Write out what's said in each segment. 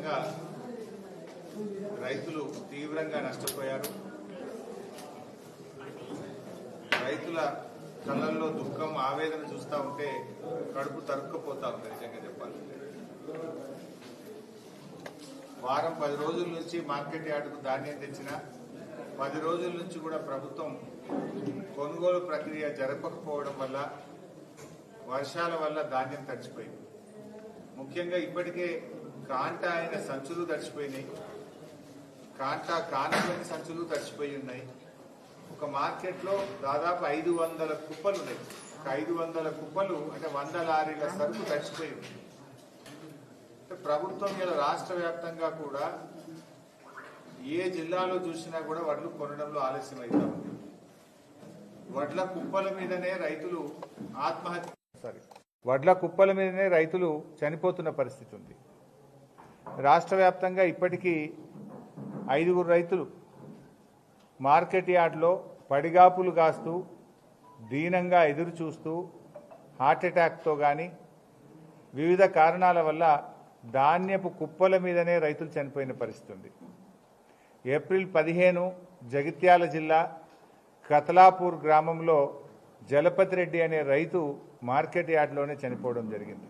వ్యాప్తంగా రైతులు తీవ్రంగా నష్టపోయారు. రైతుల కళ్ళల్లో దుఃఖం ఆవేదన చూస్తూ ఉంటే కడుపు తరుక్కుపోతా ఉంది నిజంగా చెప్పాలి. వారం పది రోజుల నుంచి మార్కెట్ యార్డుకు ధాన్యం తెచ్చిన పది రోజుల నుంచి కూడా ప్రభుత్వం కొనుగోలు ప్రక్రియ జరపకపోవడం వల్ల వర్షాల వల్ల ధాన్యం తడిచిపోయింది. ముఖ్యంగా ఇప్పటికే కాంట అయిన సంచులు తడిచిపోయినాయి. కాంట కానటువంటి సంచులు తడిచిపోయి ఉన్నాయి. ఒక మార్కెట్లో దాదాపు ఐదు వందల కుప్పలు ఉన్నాయి ఒక ఐదు వందల కుప్పలు అంటే వంద లారీల సరుకు తడిచిపోయి ఉంది అంటే ప్రభుత్వం ఇలా రాష్ట్ర వ్యాప్తంగా కూడా ఏ జిల్లాలో చూసినా కూడా వడ్లు కొనడంలో ఆలస్యం అవుతా ఉంది. వడ్ల కుప్పల మీదనే రైతులు ఆత్మహత్య సారీ. వడ్ల కుప్పల మీదనే రైతులు చనిపోతున్న పరిస్థితి ఉంది. రాష్ట్ర వ్యాప్తంగా ఇప్పటికీ ఐదుగురు రైతులు మార్కెట్ యార్డ్లో పడిగాపులు కాస్తూ దీనంగా ఎదురు చూస్తూ హార్ట్ అటాక్తో కానీ వివిధ కారణాల వల్ల ధాన్యపు కుప్పల మీదనే రైతులు చనిపోయిన పరిస్థితి ఉంది ఏప్రిల్ పదిహేను జగిత్యాల జిల్లా కతలాపూర్ గ్రామంలో జలపతి రెడ్డి అనే రైతు మార్కెట్ యార్డ్లోనే చనిపోవడం జరిగింది.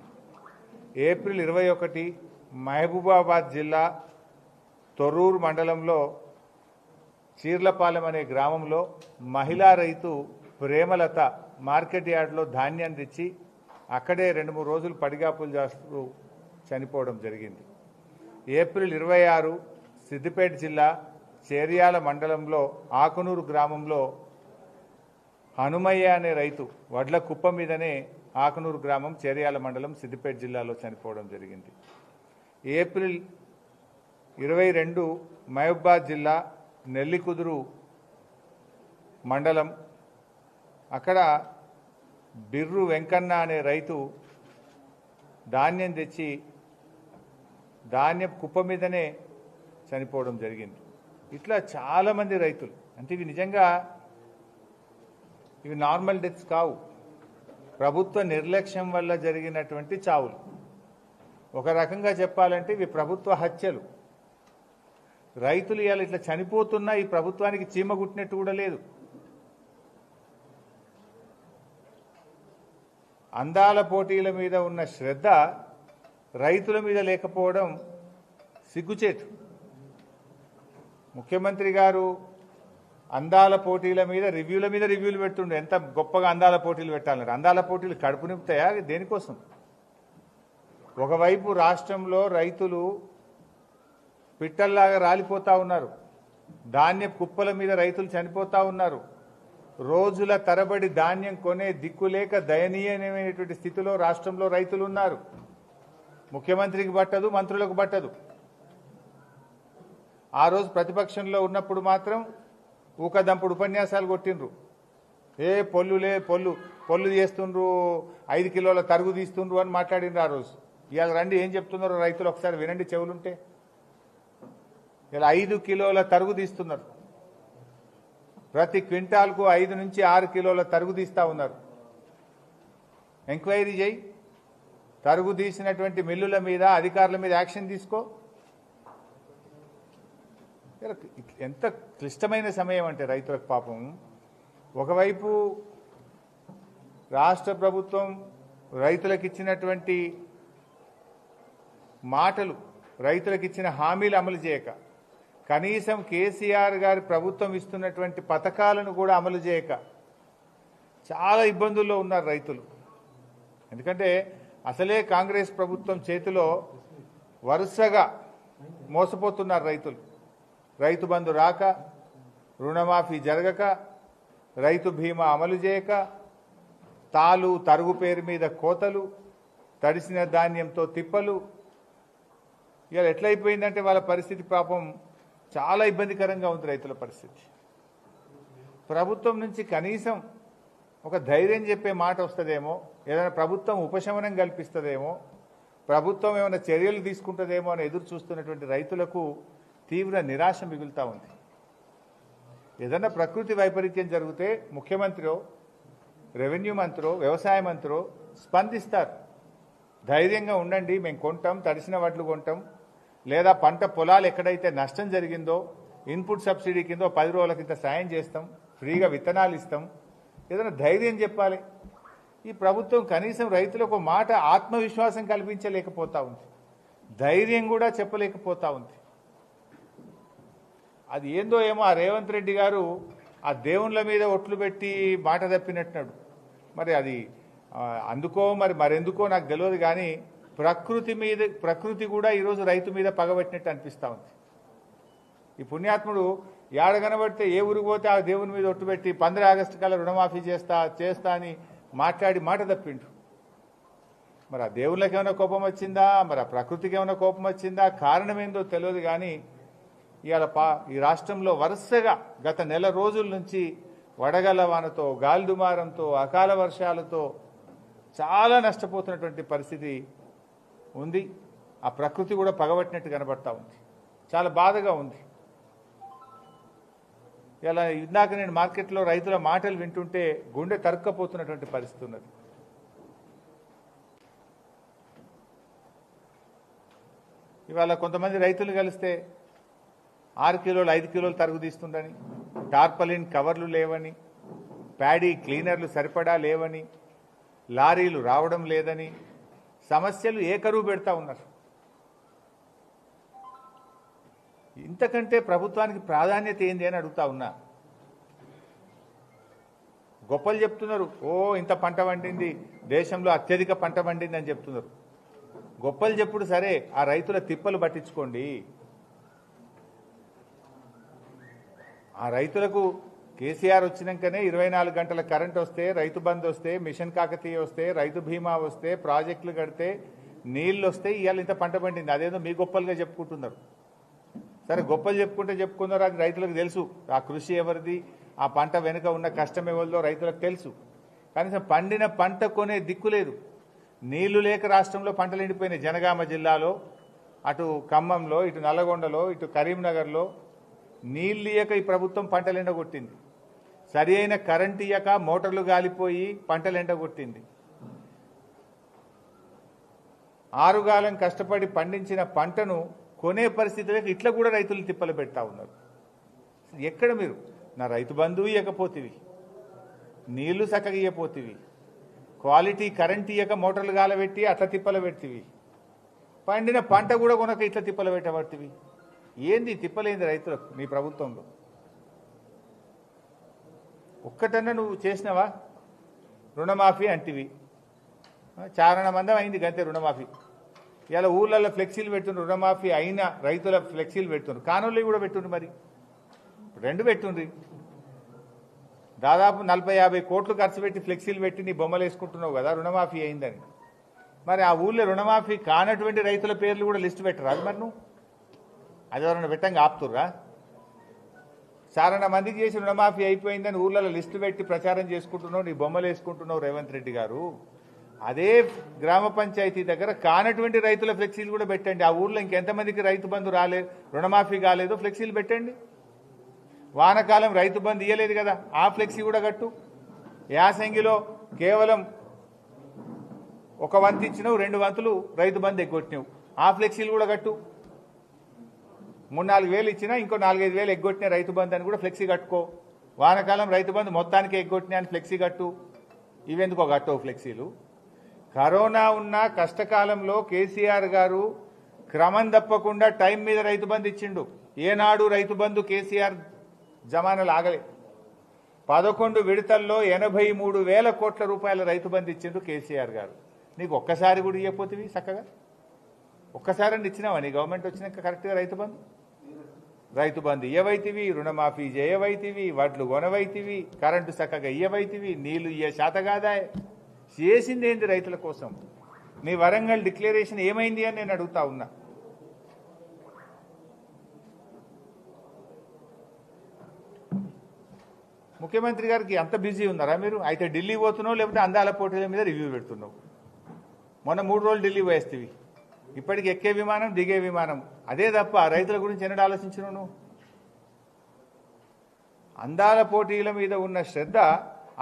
ఏప్రిల్ ఇరవై ఒకటి మహబూబాబాద్ జిల్లా తొర్రూరు మండలంలో చీర్లపాలెం అనే గ్రామంలో మహిళా రైతు ప్రేమలత మార్కెట్ యార్డ్లో ధాన్యం తెచ్చి అక్కడే రెండు మూడు రోజులు పడిగాపులు చేస్తూ చనిపోవడం జరిగింది. ఏప్రిల్ ఇరవై ఆరు సిద్దిపేట జిల్లా చేర్యాల మండలంలో ఆకునూరు గ్రామంలో హనుమయ్య అనే రైతు వడ్ల కుప్ప మీదనే ఆకునూరు గ్రామం చేర్యాల మండలం సిద్దిపేట జిల్లాలో చనిపోవడం జరిగింది. ఏప్రిల్ ఇరవై రెండు మహబూబాద్ జిల్లా నెల్లికుదురు మండలం. అక్కడ బిర్రు వెంకన్న అనే రైతు ధాన్యం తెచ్చి ధాన్యం కుప్ప మీదనే చనిపోవడం జరిగింది. ఇట్లా చాలామంది రైతులు అంటే ఇవి నిజంగా ఇవి నార్మల్ డెత్స్ కావు. ప్రభుత్వ నిర్లక్ష్యం వల్ల జరిగినటువంటి చావులు. ఒక రకంగా చెప్పాలంటే ఇవి ప్రభుత్వ హత్యలు. రైతులు ఇవాళ ఇట్లా చనిపోతున్నా ఈ ప్రభుత్వానికి చీమ కుట్టినట్టు కూడా లేదు. అందాల పోటీల మీద ఉన్న శ్రద్ధ రైతుల మీద లేకపోవడం సిగ్గుచేటు. ముఖ్యమంత్రి గారు అందాల పోటీల మీద రివ్యూల మీద రివ్యూలు పెడుతుండే. ఎంత గొప్పగా అందాల పోటీలు పెట్టాలన్నారు. అందాల పోటీలు కడుపు నింపుతాయా? దేనికోసం? ఒకవైపు రాష్ట్రంలో రైతులు పిట్టల్లాగా రాలిపోతా ఉన్నారు. ధాన్య కుప్పల మీద రైతులు చనిపోతా ఉన్నారు. రోజుల తరబడి ధాన్యం కొనే దిక్కులేక దయనీయమైనటువంటి స్థితిలో రాష్ట్రంలో రైతులు ఉన్నారు. ముఖ్యమంత్రికి పట్టదు మంత్రులకు పట్టదు. ఆ రోజు ప్రతిపక్షంలో ఉన్నప్పుడు మాత్రం ఊకదంపుడు ఉపన్యాసాలు కొట్టిండ్రు. ఏ పొల్లులే పొల్లు పొల్లు చేస్తుండ్రు ఐదు కిలోల తరుగు తీస్తుండ్రు అని మాట్లాడిండ్రు ఆ రోజు. ఇవాళ రండి ఏం చెప్తున్నారు? రైతులు ఒకసారి వినండి చెవులుంటే. ఇలా ఐదు కిలోల తరుగు తీస్తున్నారు. ప్రతి క్వింటాల్కు ఐదు నుంచి ఆరు కిలోల తరుగు తీస్తూ ఉన్నారు. ఎంక్వైరీ చేయి. తరుగు తీసినటువంటి మిల్లుల మీద అధికారుల మీద యాక్షన్ తీసుకో. ఎంత క్లిష్టమైన సమయం అంటే రైతులకు పాపం. ఒకవైపు రాష్ట్ర ప్రభుత్వం రైతులకు ఇచ్చినటువంటి మాటలు రైతులకు ఇచ్చిన హామీలు అమలు చేయక. కనీసం కేసీఆర్ గారి ప్రభుత్వం ఇస్తున్నటువంటి పథకాలను కూడా అమలు చేయక. చాలా ఇబ్బందుల్లో ఉన్నారు రైతులు. ఎందుకంటే అసలే కాంగ్రెస్ ప్రభుత్వం చేతిలో వరుసగా మోసపోతున్నారు రైతులు. రైతు బంధు రాక రుణమాఫీ జరగక రైతు బీమా అమలు చేయక తాలు తరుగు పేరు మీద కోతలు తడిసిన ధాన్యంతో తిప్పలు ఇవాళ ఎట్లయిపోయిందంటే వాళ్ళ పరిస్థితి పాపం చాలా ఇబ్బందికరంగా ఉంది రైతుల పరిస్థితి. ప్రభుత్వం నుంచి కనీసం ఒక ధైర్యం చెప్పే మాట వస్తుందేమో ఏదైనా ప్రభుత్వం ఉపశమనం కల్పిస్తుందేమో ప్రభుత్వం ఏమైనా చర్యలు తీసుకుంటుందేమో అని ఎదురు చూస్తున్నటువంటి రైతులకు తీవ్ర నిరాశ మిగులుతా ఉంది. ఏదైనా ప్రకృతి వైపరీత్యం జరిగితే ముఖ్యమంత్రో రెవెన్యూ మంత్రో వ్యవసాయ మంత్రో స్పందిస్తారు. ధైర్యంగా ఉండండి మేము కొంటాం తడిసిన వడ్లు కొంటాం లేదా పంట పొలాలు ఎక్కడైతే నష్టం జరిగిందో ఇన్పుట్ సబ్సిడీ కింద పది రోజుల కింద సాయం చేస్తాం ఫ్రీగా విత్తనాలు ఇస్తాం. ఏదైనా ధైర్యం చెప్పాలి. ఈ ప్రభుత్వం కనీసం రైతులకు మాట ఆత్మవిశ్వాసం కల్పించలేకపోతా ఉంది. ధైర్యం కూడా చెప్పలేకపోతా ఉంది. అది ఏందో ఏమో ఆ రేవంత్ రెడ్డి గారు ఆ దేవుళ్ళ మీద ఒట్లు పెట్టి మాట తప్పినట్టున్నాడు. మరి అది అందుకో మరి మరెందుకో నాకు తెలియదు కానీ ప్రకృతి మీద ప్రకృతి కూడా ఈరోజు రైతు మీద పగబట్టినట్టు అనిపిస్తూ ఉంది. ఈ పుణ్యాత్ముడు ఏడ కనబడితే ఏ ఊరికి పోతే ఆ దేవుని మీద ఒట్టు పెట్టి పంద్ర ఆగస్టు కల్లా రుణమాఫీ చేస్తా చేస్తా అని మాట్లాడి మాట తప్పిండు. మరి ఆ దేవుళ్ళకి ఏమైనా కోపం వచ్చిందా? మరి ఆ ప్రకృతికి ఏమైనా కోపం వచ్చిందా? కారణం ఏందో తెలియదు కానీ ఇవాళ పా ఈ రాష్ట్రంలో వరుసగా గత నెల రోజుల నుంచి వడగల వానతో గాలి దుమారంతో అకాల వర్షాలతో చాలా నష్టపోతున్నటువంటి పరిస్థితి ఉంది. ఆ ప్రకృతి కూడా పగబట్టినట్టు కనబడతా ఉంది. చాలా బాధగా ఉంది. ఇలా ఇందాక నేను మార్కెట్లో రైతుల మాటలు వింటుంటే గుండె తరుక్కపోతున్నటువంటి పరిస్థితి ఉన్నది. ఇవాళ కొంతమంది రైతులు కలిస్తే ఆరు కిలోలు ఐదు కిలోలు తరుగుదీస్తుండని టార్పలిన్ కవర్లు లేవని ప్యాడీ క్లీనర్లు సరిపడా లేవని లారీలు రావడం లేదని సమస్యలు ఏకరువు పెడతా ఉన్నారు. ఇంతకంటే ప్రభుత్వానికి ప్రాధాన్యత ఏంది అని అడుగుతా ఉన్నా. గొప్పలు చెప్తున్నారు ఓ ఇంత పంట పండింది దేశంలో అత్యధిక పంట పండింది అని చెప్తున్నారు. గొప్పలు చెప్పుడు సరే ఆ రైతుల తిప్పలు పట్టించుకోండి. ఆ రైతులకు కేసీఆర్ వచ్చినాకనే ఇరవై నాలుగు గంటల కరెంట్ వస్తే రైతు బంద్ వస్తే మిషన్ కాకతీయ వస్తే రైతు బీమా వస్తే ప్రాజెక్టులు కడితే నీళ్ళు వస్తే ఇవాళ ఇంత పంట పండింది. అదేదో మీ గొప్పలుగా చెప్పుకుంటున్నారు. సరే గొప్పలు చెప్పుకుంటే చెప్పుకున్నారు అది రైతులకు తెలుసు. ఆ కృషి ఎవరిది? ఆ పంట వెనుక ఉన్న కష్టం ఎవరిదో రైతులకు తెలుసు. కనీసం పండిన పంట కొనే దిక్కు లేదు. నీళ్ళు లేక రాష్ట్రంలో పంటలు ఎండిపోయినాయి. జనగామ జిల్లాలో అటు ఖమ్మంలో ఇటు నల్లగొండలో ఇటు కరీంనగర్లో నీళ్ళు లేక ఈ ప్రభుత్వం పంటలు ఎండగొట్టింది. సరి అయిన కరెంట్ ఇయ్యక మోటార్లు గాలిపోయి పంటలు ఎండగొట్టింది. ఆరుగాలం కష్టపడి పండించిన పంటను కొనే పరిస్థితులకు ఇట్లా కూడా రైతులు తిప్పలు పెడతా ఉన్నారు. ఎక్కడ మీరు? నా రైతు బంధువు ఇవ్వకపోతివి నీళ్ళు చక్కగా ఇవ్వపోతేవి క్వాలిటీ కరెంట్ ఇయ్యక మోటార్లు గాలబెట్టి అట్లా తిప్పలు పెడతీవి. పండిన పంట కూడా కొనక ఇట్లా తిప్పలు పెట్టబడుతుంది ఏంది తిప్పలేంది రైతులకు మీ ప్రభుత్వంలో? ఒక్కటన్నా నువ్వు చేసినావా? రుణమాఫీ అంటివి. చారణ మందం అయింది గంతే రుణమాఫీ. ఇలా ఊళ్ళల్లో ఫ్లెక్సీలు పెట్టుండ్రు రుణమాఫీ అయినా రైతుల ఫ్లెక్సీలు పెడుతుండ్రు. కానూళ్ళు కూడా పెట్టుండ్రు మరి. రెండు పెట్టుండ్రి. దాదాపు నలభై యాభై కోట్లు ఖర్చు పెట్టి ఫ్లెక్సీలు పెట్టి నీ బొమ్మలు వేసుకుంటున్నావు కదా రుణమాఫీ అయిందని. మరి ఆ ఊళ్ళో రుణమాఫీ కానటువంటి రైతుల పేర్లు కూడా లిస్టు పెట్టరా అది మరి నువ్వు? అది ఎవరైనా పెట్టంగా ఆపుతుర్రా? చాలా మందికి చేసి రుణమాఫీ అయిపోయిందని ఊళ్ళలో లిస్టు పెట్టి ప్రచారం చేసుకుంటున్నావు నీ బొమ్మలు వేసుకుంటున్నావు రేవంత్ రెడ్డి గారు. అదే గ్రామ పంచాయతీ దగ్గర కానటువంటి రైతుల ఫ్లెక్సీలు కూడా పెట్టండి. ఆ ఊర్లో ఇంకెంతమందికి రైతు బంధు రాలేదు రుణమాఫీ కాలేదో ఫ్లెక్సీలు పెట్టండి. వానకాలం రైతు బంధు ఇయ్యలేదు కదా ఆ ఫ్లెక్సీ కూడా కట్టు. యాసంగిలో కేవలం ఒక వంతు ఇచ్చినావు రెండు వంతులు రైతు బంధు ఎగ్గొట్టినావు ఆ ఫ్లెక్సీలు కూడా కట్టు. మూడు నాలుగు వేలు ఇచ్చినా ఇంకో నాలుగైదు వేలు ఎగ్గొట్టిన రైతు బంధు అని కూడా ఫ్లెక్సీ కట్టుకో. వానకాలం రైతు బంధు మొత్తానికి ఎగ్గొట్టినా అని ఫ్లెక్సీ కట్టు. ఇవెందుకో కట్టవు ఫ్లెక్సీలు? కరోనా ఉన్న కష్టకాలంలో కేసీఆర్ గారు క్రమం తప్పకుండా టైం మీద రైతు బంధు ఇచ్చిండు. ఏనాడు రైతు బంధు కేసీఆర్ జమానాలు ఆగలే పదకొండు విడతల్లో ఎనభై మూడు వేల కోట్ల రూపాయల రైతు బంధు ఇచ్చిండు కేసీఆర్ గారు. నీకు ఒక్కసారి కూడా ఇవ్వపోతివి చక్కగా ఒక్కసారి ఇచ్చినావా? నీ గవర్నమెంట్ వచ్చినాక కరెక్ట్గా రైతు బంధు? రైతు బంధు ఇయ్యవైతివి రుణమాఫీ చేయవైతివి వడ్లు కొనవైతివి కరెంటు చక్కగా ఇయ్యవైతివి నీళ్ళు ఇయ్య శాతగాదా చేసింది ఏంది రైతుల కోసం? నీ వరంగల్ డిక్లరేషన్ ఏమైంది అని నేను అడుగుతా ఉన్నా. ముఖ్యమంత్రి గారికి అంత బిజీ ఉన్నారా మీరు? అయితే ఢిల్లీ పోతున్నావు లేకపోతే అందాల పోటీల మీద రివ్యూ పెడుతున్నావు. మొన్న మూడు రోజులు ఢిల్లీ పోయేస్తేవి. ఇప్పటికి ఎక్కే విమానం దిగే విమానం. అదే తప్ప రైతుల గురించి ఎన్నడూ ఆలోచించను నువ్వు? అందాల పోటీల మీద ఉన్న శ్రద్ధ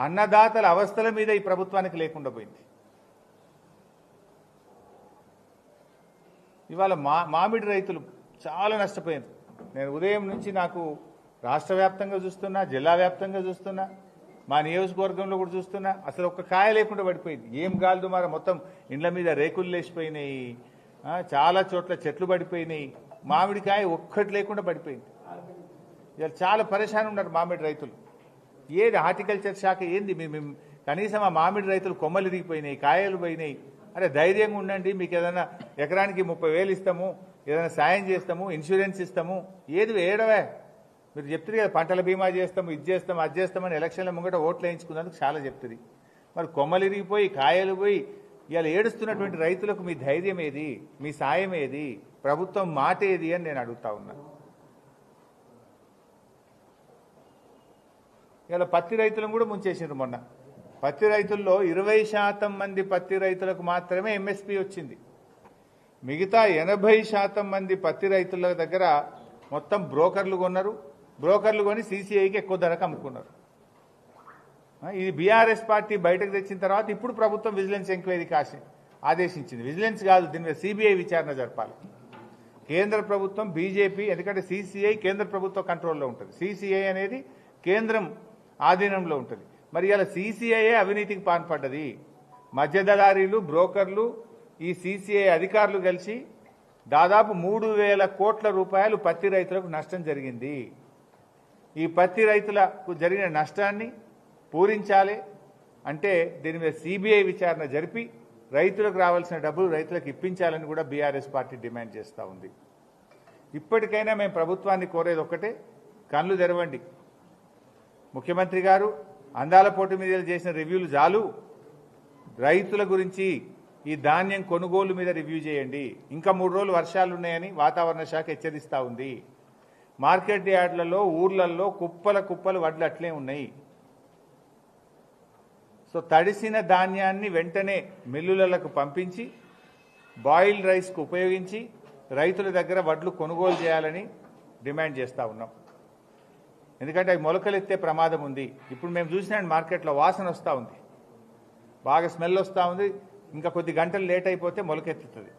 అన్నదాతల అవస్థల మీద ఈ ప్రభుత్వానికి లేకుండా పోయింది. ఇవాళ మా మామిడి రైతులు చాలా నష్టపోయారు నేను ఉదయం నుంచి నాకు రాష్ట్ర వ్యాప్తంగా చూస్తున్నా జిల్లా వ్యాప్తంగా చూస్తున్నా మా నియోజకవర్గంలో కూడా చూస్తున్నా. అసలు ఒక్క కాయ లేకుండా పడిపోయింది. ఏం గాలి మరి మొత్తం ఇండ్ల మీద రేకులు లేచిపోయినాయి. చాలా చోట్ల చెట్లు పడిపోయినాయి. మామిడికాయ ఒక్కటి లేకుండా పడిపోయింది. ఇలా చాలా పరేషాన్ ఉన్నారు మామిడి రైతులు. ఏది హార్టికల్చర్ శాఖ ఏంది? మేము కనీసం ఆ మామిడి రైతులు కొమ్మలు ఇరిగిపోయినాయి కాయలు పోయినాయి. అరే ధైర్యంగా ఉండండి మీకు ఏదైనా ఎకరానికి ముప్పై వేలు ఇస్తాము ఏదైనా సాయం చేస్తాము ఇన్సూరెన్స్ ఇస్తాము ఏది వేయడమే మీరు చెప్తుంది కదా పంటల బీమా చేస్తాము ఇది చేస్తాము అది చేస్తామని ఎలక్షన్ల ముంగట ఓట్లు వేయించుకున్నందుకు చాలా చెప్తుంది మరి కొమ్మలు ఇరిగిపోయి కాయలు పోయి ఇలా ఏడుస్తున్నటువంటి రైతులకు మీ ధైర్యం ఏది? మీ సాయం ఏది? ప్రభుత్వం మాట ఏది అని నేను అడుగుతా ఉన్నా. ఇలా పత్తి రైతులను కూడా ముంచేసిండ్రు మొన్న. పత్తి రైతుల్లో ఇరవై శాతం మంది పత్తి రైతులకు మాత్రమే ఎంఎస్పి వచ్చింది. మిగతా ఎనభై శాతం మంది పత్తి రైతుల దగ్గర మొత్తం బ్రోకర్లు కొన్నారు. బ్రోకర్లు కొని సీసీఐకి ఎక్కువ ధరకు అమ్ముకున్నారు. ఇది బీఆర్ఎస్ పార్టీ బయటకు తెచ్చిన తర్వాత ఇప్పుడు ప్రభుత్వం విజిలెన్స్ ఎంక్వైరీకి ఆశ ఆదేశించింది. విజిలెన్స్ కాదు దీని మీద సిబిఐ విచారణ జరపాలి. కేంద్ర ప్రభుత్వం బీజేపీ ఎందుకంటే సీసీఐ కేంద్ర ప్రభుత్వ కంట్రోల్లో ఉంటుంది. సీసీఐ అనేది కేంద్రం ఆధీనంలో ఉంటుంది. మరి ఇలా సీసీఐఏ అవినీతికి పాల్పడ్డది? మధ్యదళారీలు బ్రోకర్లు ఈ సీసీఐ అధికారులు కలిసి దాదాపు మూడు వేల కోట్ల రూపాయలు పత్తి రైతులకు నష్టం జరిగింది. ఈ పత్తి రైతులకు జరిగిన నష్టాన్ని పూరించాలి. అంటే దీని మీద సిబిఐ విచారణ జరిపి రైతులకు రావాల్సిన డబ్బులు రైతులకు ఇప్పించాలని కూడా బీఆర్ఎస్ పార్టీ డిమాండ్ చేస్తూ ఉంది. ఇప్పటికైనా మేము ప్రభుత్వాన్ని కోరేది ఒక్కటే కళ్ళు తెరవండి. ముఖ్యమంత్రి గారు అందాల పోటీ మీద చేసిన రివ్యూలు చాలు. రైతుల గురించి ఈ ధాన్యం కొనుగోలు మీద రివ్యూ చేయండి. ఇంకా మూడు రోజులు వర్షాలు ఉన్నాయని వాతావరణ శాఖ హెచ్చరిస్తూ ఉంది. మార్కెట్ యార్డ్లలో ఊర్లలో కుప్పల కుప్పలు వడ్లు అట్లే ఉన్నాయి. సో తడిసిన ధాన్యాన్ని వెంటనే మిల్లులకు పంపించి బాయిల్డ్ రైస్కు ఉపయోగించి రైతుల దగ్గర వడ్లు కొనుగోలు చేయాలని డిమాండ్ చేస్తూ ఉన్నాం. ఎందుకంటే అవి మొలకలెత్తే ప్రమాదం ఉంది. ఇప్పుడు మేము చూసినా మార్కెట్లో వాసన వస్తూ ఉంది. బాగా స్మెల్ వస్తూ ఉంది. ఇంకా కొద్ది గంటలు లేట్ అయిపోతే మొలకెత్తుతుంది.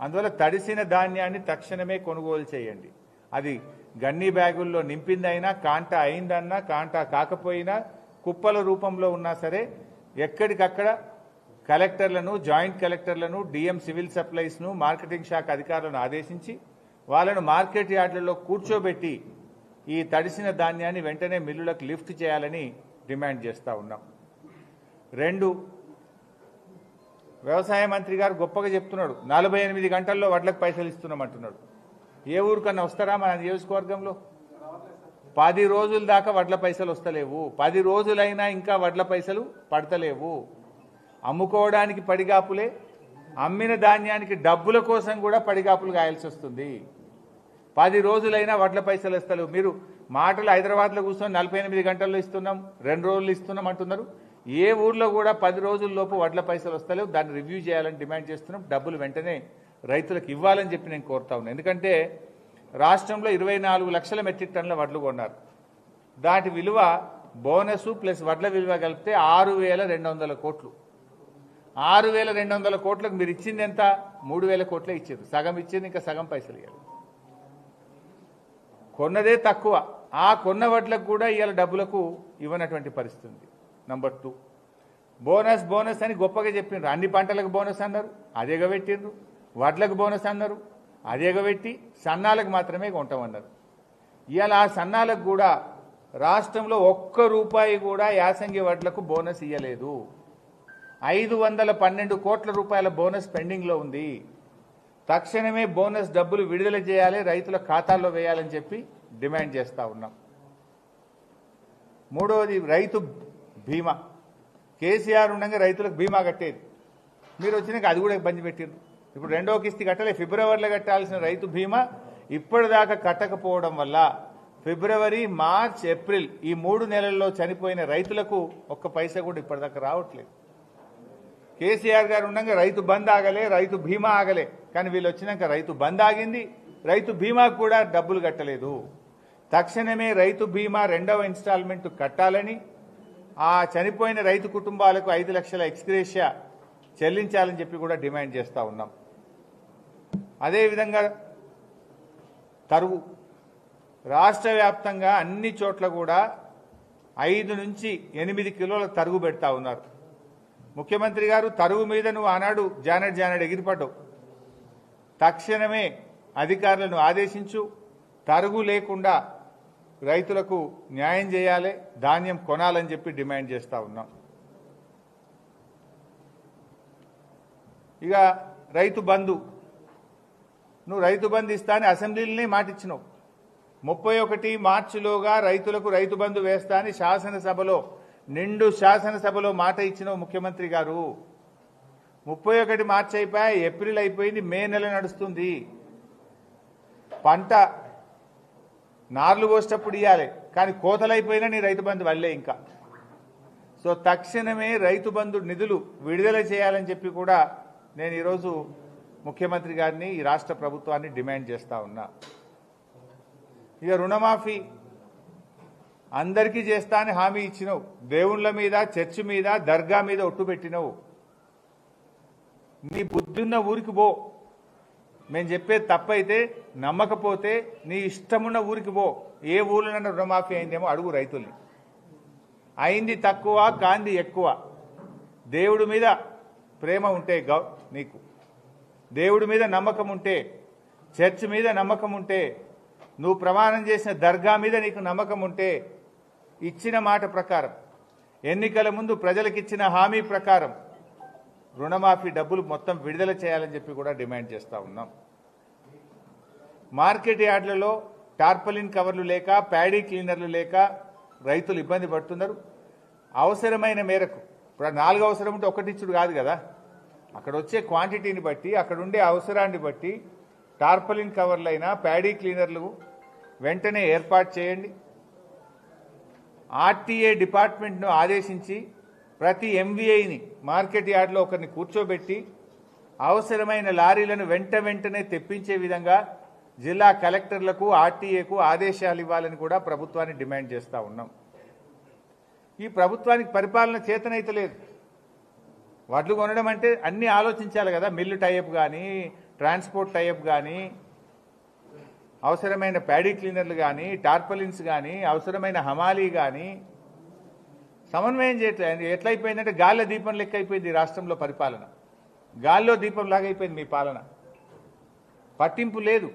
అందువల్ల తడిసిన ధాన్యాన్ని తక్షణమే కొనుగోలు చేయండి. అది గన్నీ బ్యాగుల్లో నింపిందైనా కాంటా అయిందన్నా కాంటా కాకపోయినా కుప్పల రూపంలో ఉన్నా సరే ఎక్కడికక్కడ కలెక్టర్లను జాయింట్ కలెక్టర్లను డిఎం సివిల్ సప్లైస్ను మార్కెటింగ్ శాఖ అధికారులను ఆదేశించి వాళ్ళను మార్కెట్ యార్డులలో కూర్చోబెట్టి ఈ తడిసిన ధాన్యాన్ని వెంటనే మిల్లులకు లిఫ్ట్ చేయాలని డిమాండ్ చేస్తూ ఉన్నాం. రెండు వ్యవసాయ మంత్రి గారు గొప్పగా చెప్తున్నాడు. నలభై ఎనిమిది గంటల్లో వడ్లకు పైసలు ఇస్తున్నామంటున్నాడు. ఏ ఊరికన్నా వస్తారా మన నియోజకవర్గంలో? పది రోజుల దాకా వడ్ల పైసలు వస్తలేవు. పది రోజులైనా ఇంకా వడ్ల పైసలు పడతలేవు. అమ్ముకోవడానికి పడిగాపులే అమ్మిన ధాన్యానికి డబ్బుల కోసం కూడా పడిగాపులు కాయాల్సి వస్తుంది. పది రోజులైనా వడ్ల పైసలు ఇస్తలేవు మీరు మాటలు హైదరాబాద్లో కూర్చొని నలభై ఎనిమిది గంటల్లో ఇస్తున్నాం రెండు రోజులు ఇస్తున్నాం అంటున్నారు. ఏ ఊర్లో కూడా పది రోజుల్లోపు వడ్ల పైసలు వస్తలేవు. దాన్ని రివ్యూ చేయాలని డిమాండ్ చేస్తున్నాం. డబ్బులు వెంటనే రైతులకు ఇవ్వాలని చెప్పి నేను కోరుతా ఉన్నాను ఎందుకంటే రాష్ట్రంలో ఇరవై నాలుగు లక్షల మెట్రిక్ టన్నుల వడ్లు కొన్నారు. దాటి విలువ బోనస్ ప్లస్ వడ్ల విలువ కలిపితే ఆరు వేల రెండు వందల కోట్లు. ఆరు వేల రెండు వందల కోట్లకు మీరు ఇచ్చింది ఎంత? మూడు వేల కోట్లే ఇచ్చారు సగం ఇచ్చింది ఇంకా సగం పైసలు ఇవ్వాలి కొన్నదే తక్కువ. ఆ కొన్న వడ్లకు కూడా ఇవాళ డబ్బులకు ఇవ్వనటువంటి పరిస్థితి ఉంది. నంబర్ టూ బోనస్ బోనస్ అని గొప్పగా చెప్పిండ్రు అన్ని పంటలకు బోనస్ అన్నారు. అదేగా పెట్టిండ్రు. వడ్లకు బోనస్ అన్నారు. అది ఎగబెట్టి సన్నాలకు మాత్రమే కొంటామన్నారు. ఇవాళ ఆ సన్నాలకు కూడా రాష్ట్రంలో ఒక్క రూపాయి కూడా యాసంగి వడ్లకు బోనస్ ఇవ్వలేదు ఐదు వందల పన్నెండు కోట్ల రూపాయల బోనస్ పెండింగ్లో ఉంది. తక్షణమే బోనస్ డబ్బులు విడుదల చేయాలి రైతుల ఖాతాల్లో వేయాలని చెప్పి డిమాండ్ చేస్తూ ఉన్నాం. మూడవది రైతు బీమా. కేసీఆర్ ఉండగా రైతులకు బీమా కట్టేది. మీరు వచ్చినాక అది కూడా బంద్ పెట్టారు ఇప్పుడు రెండో కిస్తీ కట్టలే. ఫిబ్రవరిలో కట్టాల్సిన రైతు బీమా ఇప్పటిదాకా కట్టకపోవడం వల్ల ఫిబ్రవరి మార్చ్ ఏప్రిల్ ఈ మూడు నెలల్లో చనిపోయిన రైతులకు ఒక్క పైసా కూడా ఇప్పటిదాకా రావట్లేదు. కేసీఆర్ గారు ఉండగా రైతు బంద్ ఆగలే రైతు బీమా ఆగలే. కానీ వీళ్ళు వచ్చినాక రైతు బంద్ ఆగింది. రైతు బీమా కూడా డబ్బులు కట్టలేదు. తక్షణమే రైతు బీమా రెండవ ఇన్స్టాల్మెంట్ కట్టాలని ఆ చనిపోయిన రైతు కుటుంబాలకు ఐదు లక్షల ఎక్స్గ్రేషియా చెల్లించాలని చెప్పి కూడా డిమాండ్ చేస్తూ ఉన్నాం. అదేవిధంగా తరుగు రాష్ట్ర వ్యాప్తంగా అన్ని చోట్ల కూడా ఐదు నుంచి ఎనిమిది కిలోల తరుగు పెడతా ఉన్నారు. ముఖ్యమంత్రి గారు తరుగు మీద నువ్వు ఆనాడు జానడ్ జానడ్ ఎగిరిపడ్డావు. తక్షణమే అధికారులను ఆదేశించు. తరుగు లేకుండా రైతులకు న్యాయం చేయాలి ధాన్యం కొనాలని చెప్పి డిమాండ్ చేస్తూ ఉన్నాం. ఇక రైతు బంధు నువ్వు రైతు బంధు ఇస్తా అని అసెంబ్లీలోనే మాటిచ్చినావు. ముప్పై ఒకటి మార్చిలోగా రైతులకు రైతు బంధు వేస్తా అని శాసనసభలో నిండు శాసనసభలో మాట ఇచ్చినావు ముఖ్యమంత్రి గారు. ముప్పై ఒకటి మార్చి అయిపోయి ఏప్రిల్ అయిపోయింది మే నెల నడుస్తుంది. పంట నార్లు పోసేటప్పుడు ఇవ్వాలి కానీ కోతలైపోయినా నీ రైతు బంధు వల్లే ఇంకా. సో తక్షణమే రైతు బంధు నిధులు విడుదల చేయాలని చెప్పి కూడా నేను ఈరోజు ముఖ్యమంత్రి గారిని ఈ రాష్ట్ర ప్రభుత్వాన్ని డిమాండ్ చేస్తా ఉన్నా. ఇక రుణమాఫీ అందరికీ చేస్తా అని హామీ ఇచ్చినావు. దేవుళ్ళ మీద చర్చి మీద దర్గా మీద ఒట్టు పెట్టినవు. నీ బుద్ధున్న ఊరికి పో. మేము చెప్పేది తప్పైతే నమ్మకపోతే నీ ఇష్టమున్న ఊరికి పో. ఏ ఊళ్ళో రుణమాఫీ అయిందేమో అడుగు రైతుల్ని. అయింది తక్కువ కాంది ఎక్కువ. దేవుడి మీద ప్రేమ ఉంటే గౌ నీకు. దేవుడి మీద నమ్మకం ఉంటే చర్చ్ మీద నమ్మకం ఉంటే నువ్వు ప్రమాణం చేసిన దర్గా మీద నీకు నమ్మకం ఉంటే ఇచ్చిన మాట ప్రకారం ఎన్నికల ముందు ప్రజలకిచ్చిన హామీ ప్రకారం రుణమాఫీ డబ్బులు మొత్తం విడుదల చేయాలని చెప్పి కూడా డిమాండ్ చేస్తూ ఉన్నాం. మార్కెట్ యార్డ్లలో టార్పలిన్ కవర్లు లేక ప్యాడీ క్లీనర్లు లేక రైతులు ఇబ్బంది పడుతున్నారు. అవసరమైన మేరకు ఇప్పుడు నాలుగు అవసరం ఉంటే ఒకటిచ్చుడు కాదు కదా. అక్కడ వచ్చే క్వాంటిటీని బట్టి అక్కడ ఉండే అవసరాన్ని బట్టి టార్పలిన్ కవర్లైనా ప్యాడీ క్లీనర్లు వెంటనే ఏర్పాటు చేయండి. ఆర్టీఏ డిపార్ట్మెంట్ను ఆదేశించి ప్రతి ఎంవీఐని మార్కెట్ యార్డ్లో ఒకరిని కూర్చోబెట్టి అవసరమైన లారీలను వెంట వెంటనే తెప్పించే విధంగా జిల్లా కలెక్టర్లకు ఆర్టీఏకు ఆదేశాలు ఇవ్వాలని కూడా ప్రభుత్వాన్ని డిమాండ్ చేస్తూ ఉన్నాం. ఈ ప్రభుత్వానికి పరిపాలన చేతనైతే లేదు. వడ్లు కొనడం అంటే అన్ని ఆలోచించాలి కదా. మిల్లు టైప్ కానీ ట్రాన్స్పోర్ట్ టైప్ కానీ అవసరమైన ప్యాడీ క్లీనర్లు కానీ టార్పలిన్స్ కానీ అవసరమైన హమాలీ కానీ సమన్వయం చేయట్లేదు ఎట్లయిపోయిందంటే గాల్లో దీపం లెక్క అయిపోయింది రాష్ట్రంలో పరిపాలన. గాల్లో దీపం లాగా అయిపోయింది మీ పాలన. పట్టింపు లేదు.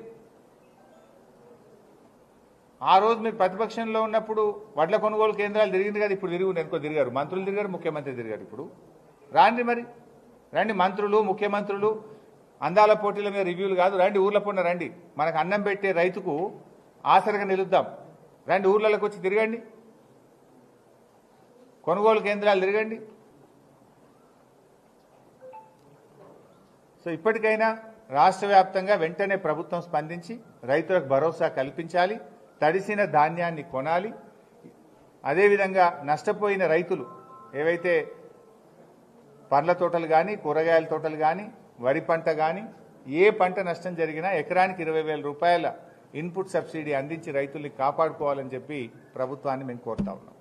ఆ రోజు మీరు ప్రతిపక్షంలో ఉన్నప్పుడు వడ్ల కొనుగోలు కేంద్రాలు తిరిగింది కదా ఇప్పుడు తిరిగి ఎందుకో తిరిగారు. మంత్రులు తిరిగారు ముఖ్యమంత్రి తిరిగారు ఇప్పుడు. రాండి మరి. రండి మంత్రులు ముఖ్యమంత్రులు. అందాల పోటీల మీద రివ్యూలు కాదు. రండి ఊర్ల పొన్న రండి. మనకు అన్నం పెట్టే రైతుకు ఆసరగా నిలుద్దాం. రండి ఊర్లలోకి వచ్చి తిరగండి. కొనుగోలు కేంద్రాలు తిరగండి. సో ఇప్పటికైనా రాష్ట్ర వ్యాప్తంగా వెంటనే ప్రభుత్వం స్పందించి రైతులకు భరోసా కల్పించాలి. తడిసిన ధాన్యాన్ని కొనాలి. అదేవిధంగా నష్టపోయిన రైతులు ఏవైతే పండ్ల తోటలు కానీ కూరగాయల తోటలు కానీ వరి పంట కానీ ఏ పంట నష్టం జరిగినా ఎకరానికి ఇరవై వేల రూపాయల ఇన్పుట్ సబ్సిడీ అందించి రైతుల్ని కాపాడుకోవాలని చెప్పి ప్రభుత్వాన్ని మేము కోరుతా ఉన్నాం.